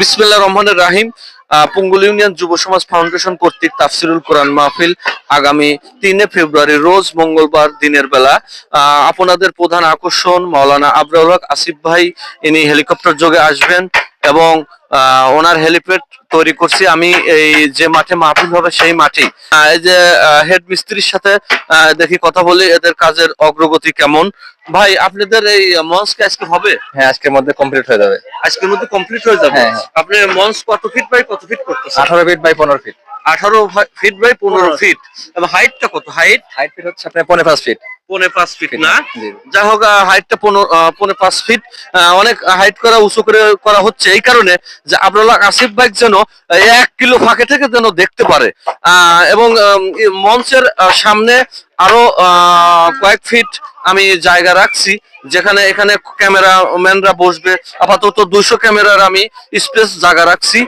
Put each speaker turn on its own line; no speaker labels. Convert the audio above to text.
বিসমিল্লাহ রহমানের রাহিম পুঙ্গুল ইউনিয়ন যুব সমাজ ফাউন্ডেশন কর্তৃক তাফসিরুল কোরআন মাহফিল আগামী তিনে ফেব্রুয়ারি, রোজ মঙ্গলবার দিনের বেলা আপনাদের প্রধান আকর্ষণ মাওলানা আবরাউল হক আসিফ ভাই, ইনি হেলিকপ্টার যোগে আসবেন এবং ওনার হেলিপ্যাড তৈরি করছি। আমি এই যে মাঠে মাহফিল হবে সেই মাঠেই। এই যে হেড মিস্ত্রির সাথে দেখি কথা বলি এদের কাজের অগ্রগতি কেমন? ভাই আপনাদের এই মঞ্চ কি আজকে হবে?
হ্যাঁ আজকের মধ্যে কমপ্লিট হয়ে যাবে।
আজকের মধ্যে কমপ্লিট হয়ে যাবে?
হ্যাঁ, হ্যাঁ।
আপনি মঞ্চ কত ফিট বাই কত ফিট করতেছেন?
আঠারো ফিট বাই পনেরো ফিট
আঠারো ফিট বাই পনেরো ফিট এবং হাইটটা কত? হাইট
হাইট ফিট হচ্ছে আপনার পনেরো পাঁচ ফিট
পৌনে পাঁচ ফিট না। যা হোক হাইটটা পৌনে পাঁচ ফিট অনেক হাইট করা উঁচু করে করা হচ্ছে। এই কারণে যে আপনারা আসিফ বাইক যেন এক কিলো ফাঁকে থেকে যেন দেখতে পারে আহ, এবং মঞ্চের সামনে আরও আহ, কয়েক ফিট আমি জায়গা রাখছি যেখানে এখানে ক্যামেরা ম্যানরা বসবে। আপাতত দুশো ক্যামেরার আমি স্পেস জায়গা রাখছি।